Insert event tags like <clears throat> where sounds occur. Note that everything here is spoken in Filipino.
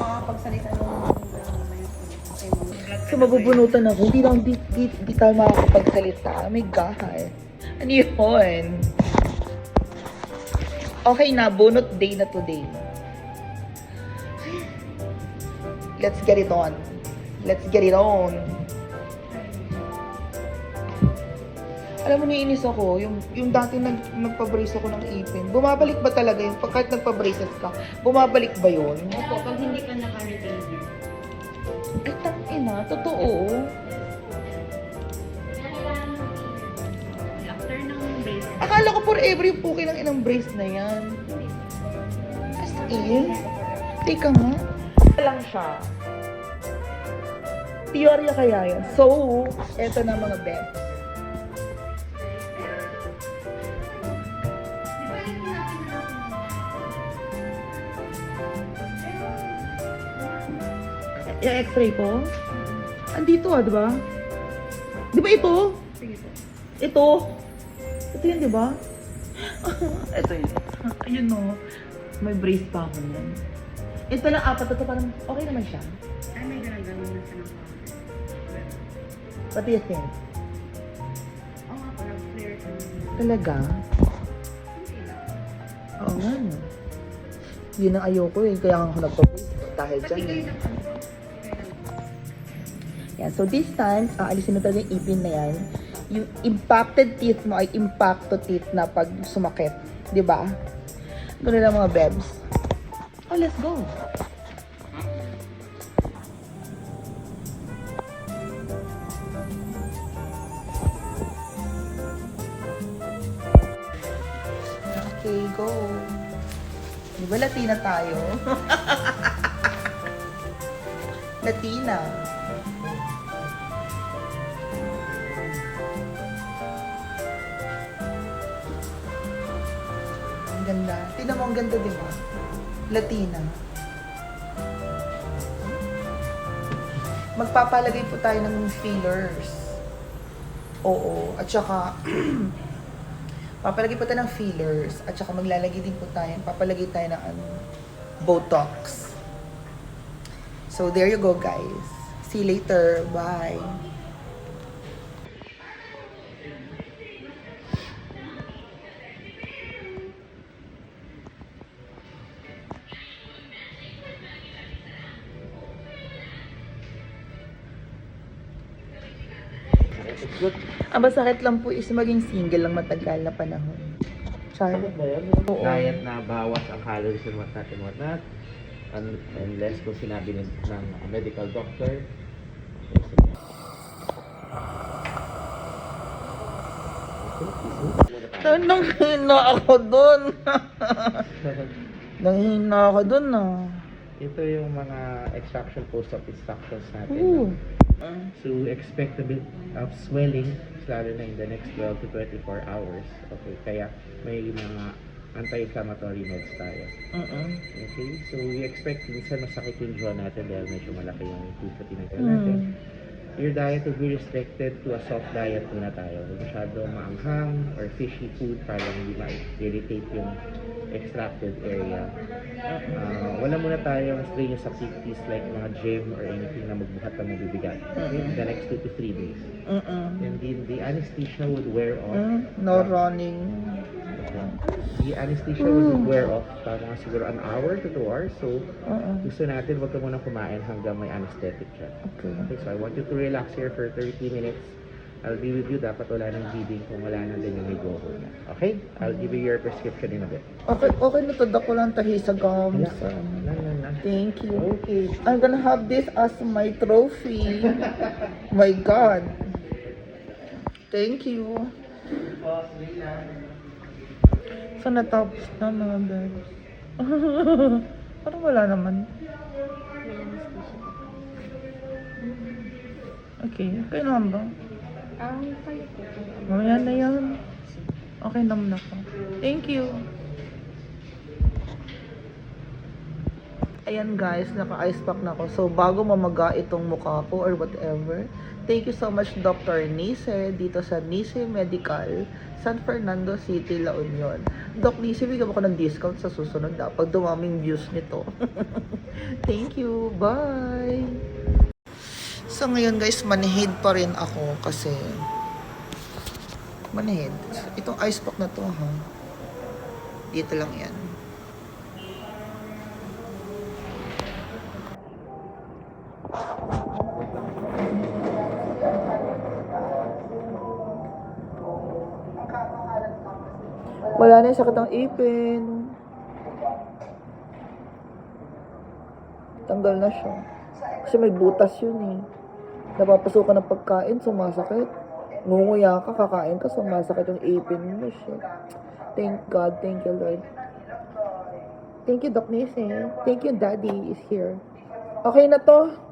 makakapagsalita ng So, mabubunutan ako. Hindi lang, di, di, di tayo makakapagsalita. May gahay. Ano yun? Okay na, bunot day na today. Let's get it on. Let's get it on. Alam mo, naiinis ako, yung, yung dati nag, nagpa-brace ako ng ipin. Bumabalik ba talaga yung, kahit nagpa-braces ka, bumabalik ba yun? Opo, pag hindi ka naka-retainer. Ay, tangina, totoo. After ng brace. Akala ko forever yung puki ng inang brace na yan. As in? Teka nga. Lang siya. Teorya kaya yan. So, eto na mga best. Yung x-ray ko? Andito ah, di ba? Di ba ito? Sige po. Ito. Ito yun, di ba? <laughs> ito yun. Ayun no. May brace pa ako nun. Ito lang, apat. Ito parang okay naman siya. Ay, may ganang-ganang na siya ng powder. Pati yung thing. Oo nga po, nag-clear ka na. Talaga? Hindi lang. Oo nga. Yun ang ayoko eh. Kaya ako nagpa-brace. Dahil Pati dyan kayo Yan. So this time, aalisin na talaga yung ipin na yan. Yung impacted teeth mo ay impacto teeth na pag sumakit. Ba? Ganun lang mga bebs. Oh, let's go. Okay, go. Di ba Latina tayo? <laughs> Latina. Ang ganda. Tingnan mo, ang ganda, di ba? Latina. Magpapalagay po tayo ng fillers. Oo. At saka, <clears throat> papalagay po tayo ng fillers. At saka maglalagay din po tayo, papalagay tayo ng ano, Botox. So, there you go, guys. See you later. Bye. Good. Ang masakit lang po is maging single lang matagal na panahon. Char. Oo. Diet na bawas ang calories and whatnot and whatnot. Un- unless kung sinabi ng, ng medical doctor. Nanghina ako dun. <laughs> Nanghina ako dun ah. Ito yung mga extraction post-op instructions natin. Ooh. So, expect a bit of swelling, lalo na in the next 12 to 24 hours. Okay, kaya may mga anti-inflammatory meds tayo. Uh-uh. Okay, so we expect minsan masakit yung jaw natin dahil medyo malaki yung tooth na tinanggal Mm. natin. Your diet will be restricted to a soft diet muna tayo. Masyado maanghang or fishy food para hindi ma-irritate yung extracted area. Ah, wala muna tayong strenuous activities like mga gym or anything na magbuhat ng mabibigat. Okay, Mm. the next 2 to 3 days. Uh-uh. And the, the anesthesia would wear off. Mm, no running. The anesthesia would wear off para mga siguro an hour to 2 hours. So, Uh-uh. gusto natin wag ka muna kumain hanggang may anesthetic siya. Okay. Okay, so I want you to relax here for 30 minutes. I'll be with you. Dapat wala nang bleeding kung wala na din yung may go home na. Okay? I'll give you your prescription in a bit. Okay, okay na to. Dako lang tahi sa gums. Wala. Lang. Thank you. Okay. I'm gonna have this as my trophy. my God. Thank you. So, natapos na mga bags. <laughs> Parang wala naman. Okay, okay naman ba? Ang kayo po. Mamaya na yan. Okay naman ako. Thank you. Ayan guys, naka-ice pack na ako. So, bago mamaga itong mukha ko or whatever, thank you so much Dr. Nise dito sa Nise Medical, San Fernando City, La Union. Doc Nise, bigyan mo ko ng discount sa susunod na pag dumaming views nito. <laughs> thank you. Bye! So, ngayon guys, manhid pa rin ako kasi manhid. Itong ice pack na to, ha? Dito lang yan. Wala na yung sakit ng ipin. Tanggal na siya. Kasi may butas yun eh. Napapasukan ng pagkain, sumasakit. Ngunguya ka, kakain ka, sumasakit yung ipin mo siya. Thank God, thank you Lord. Thank you Doc Nise. Thank you Daddy is here. Okay na to.